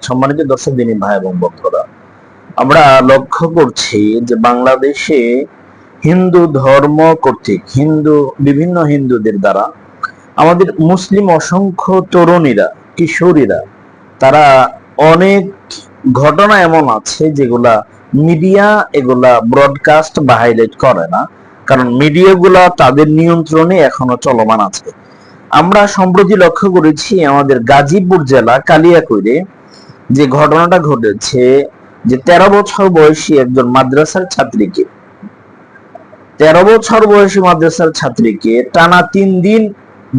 সম্মানিত দর্শক, দিনী ভাই এবং বন্ধুরা, আমরা লক্ষ্য করছি যে বাংলাদেশে হিন্দু ধর্ম কর্তৃক, হিন্দু, বিভিন্ন হিন্দুদের দ্বারা আমাদের মুসলিম অসংখ্য তরুণীরা, কিশোরীরা, তারা অনেক ঘটনা এমন আছে যেগুলা মিডিয়া এগুলা ব্রডকাস্ট বা হাইলাইট করে না। কারণ মিডিয়াগুলা তাদের নিয়ন্ত্রণে এখনও চলমান আছে। আমরা সম্প্রতি লক্ষ্য করেছি আমাদের গাজীপুর জেলা কালিয়াকৈরে যে ঘটনাটা ঘটেছে, যে তেরো বছর বয়সী একজন মাদ্রাসার ছাত্রীকে, তেরো বছর বয়সী মাদ্রাসার ছাত্রীকে টানা তিন দিন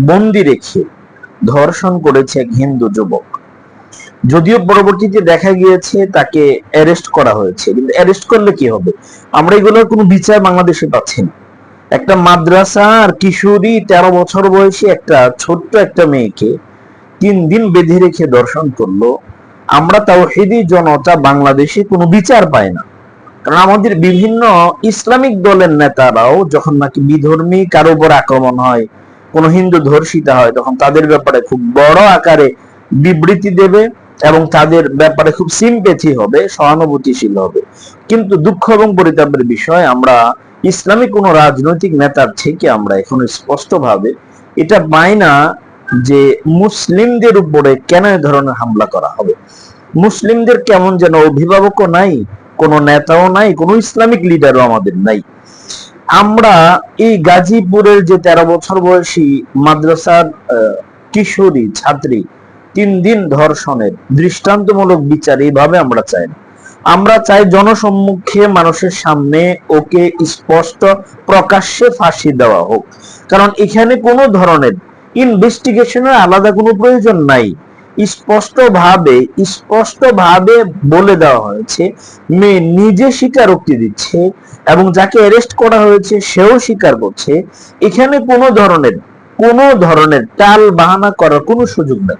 বন্দি রেখে ধর্ষণ করেছে এক হিন্দু যুবক। যদিও পরবর্তীতে দেখা গিয়েছে তাকে অ্যারেস্ট করা হয়েছে, কিন্তু অ্যারেস্ট করলে কি হবে? আমরা এগুলোর কোনো বিচার বাংলাদেশে পাচ্ছি না। একটা মাদ্রাসা আর কিশোরী তেরো বছর বয়সী একটা ছোট্ট একটা মেয়েকে তিন দিন বেঁধে রেখে দর্শন করল। আমরা তাও হেদি জনতা বাংলাদেশে কোনো বিচার পায় না। কারণ আমাদের বিভিন্ন ইসলামিক দলের নেতারাও যখন নাকি বিধর্মী কারও উপর আক্রমণ হয়, কোন হিন্দু ধর্ষিতা হয়, তখন তাদের ব্যাপারে খুব বড় আকারে বিবৃতি দেবে এবং তাদের ব্যাপারে খুব সিম্পেথি হবে, সহানুভূতিশীল হবে। কিন্তু দুঃখ এবং পরিতাপের বিষয়, আমরা ইসলামিক কোন রাজনৈতিক নেতার থেকে আমরা এখন স্পষ্টভাবে এটা পাই না যে মুসলিমদের উপরে কেন এ ধরনের হামলা করা হবে? মুসলিমদের কেমন যেন অভিভাবকও নাই, কোনো নেতাও নাই, কোনো ইসলামিক লিডারও আমাদের নাই। আমরা এই গাজীপুরের যে তেরো বছর বয়সী মাদ্রাসার কিশোরী ছাত্রী, তিন দিন ধর্ষণের দৃষ্টান্তমূলক বিচার এইভাবে আমরা চাই না। আমরা চাই জনসম্মুখে মানুষের সামনে ওকে স্পষ্ট প্রকাশ্যে ফাঁসি দেওয়া হোক। কারণ এখানে কোনো ধরনের ইনভেস্টিগেশনের আলাদা কোনো প্রয়োজন নাই। স্পষ্ট ভাবে স্পষ্ট ভাবে বলে দেওয়া হয়েছে, মেয়ে নিজে স্বীকারোক্তি দিচ্ছে এবং যাকে অ্যারেস্ট করা হয়েছে সেও স্বীকার করছে। এখানে কোনো ধরনের কোনো ধরনের টাল বাহানা করার কোনো সুযোগ নেই।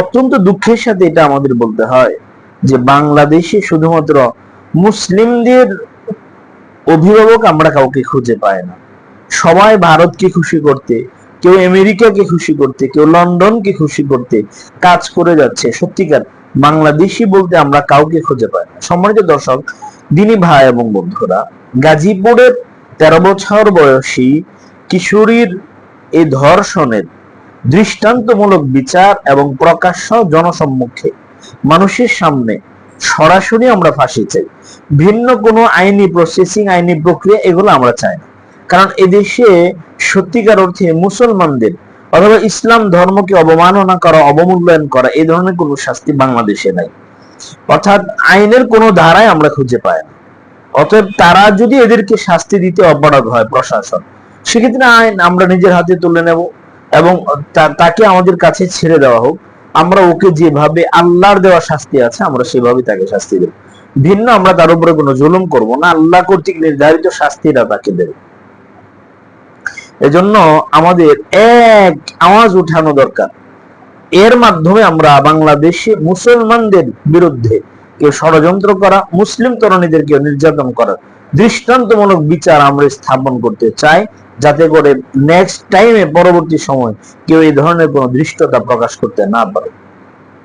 অত্যন্ত দুঃখের সাথে এটা আমাদের বলতে হয়। যে বাংলাদেশে শুধুমাত্র মুসলিমদের অভিভাবক আমরা কাউকে খুঁজে পাই না। সবাই ভারতকে খুশি করতে, কেউ আমেরিকাকে খুশি করতে, কেউ লন্ডনকে খুশি করতে কাজ করে যাচ্ছে। সত্যিকার, বাংলাদেশি বলতে আমরা কাউকে খুঁজে পাই না। সম্মানিত দর্শক, দিনী ভাই এবং বন্ধুরা, গাজীপুরের তেরো বছর বয়সী কিশোরীর এই ধর্ষণের দৃষ্টান্তমূলক বিচার এবং প্রকাশ্য জনসম্মুখে মানুষের সামনে সরাসরি আমরা ফাঁসি চাই। ভিন্ন কোনো আইনি প্রসেসিং আইনি প্রক্রিয়া এগুলো আমরা চাই না। কারণ এদেশে সত্যিকার অর্থে মুসলমানদের অথবা ইসলাম ধর্মকে অবমাননা করা, অবমূল্যায়ন করা এই ধরনের কোনো শাস্তি বাংলাদেশে নাই। অর্থাৎ আইনের কোনো ধারায় আমরা খুঁজে পাই না। অতএব তারা যদি এদেরকে শাস্তি দিতে অপরাধ হয় প্রশাসন, সেক্ষেত্রে আইন আমরা নিজের হাতে তুলে নেব এবং তাকে আমাদের কাছে ছেড়ে দেওয়া হোক। আমরা ওকে যেভাবে আল্লাহর দেওয়া শাস্তি আছে, আমরা সেভাবে তাকে শাস্তি দেব। ভিন্ন আমরা তার উপরে কোনো জুলুম করব না, আল্লাহ কর্তৃক নির্ধারিত শাস্তিটা তাকে দেব। এজন্য আমাদের এক আওয়াজ উঠানো দরকার। এর মাধ্যমে আমরা বাংলাদেশে মুসলমানদের বিরুদ্ধে কেউ ষড়যন্ত্র করা, মুসলিম তরুণীদেরকে নির্যাতন করা, দৃষ্টান্তমূলক বিচার আমরা স্থাপন করতে চাই। যাতে করে নেক্সট টাইমে পরবর্তী সময় কেউ এই ধরনের কোনো দৃষ্টতা প্রকাশ করতে না পারে।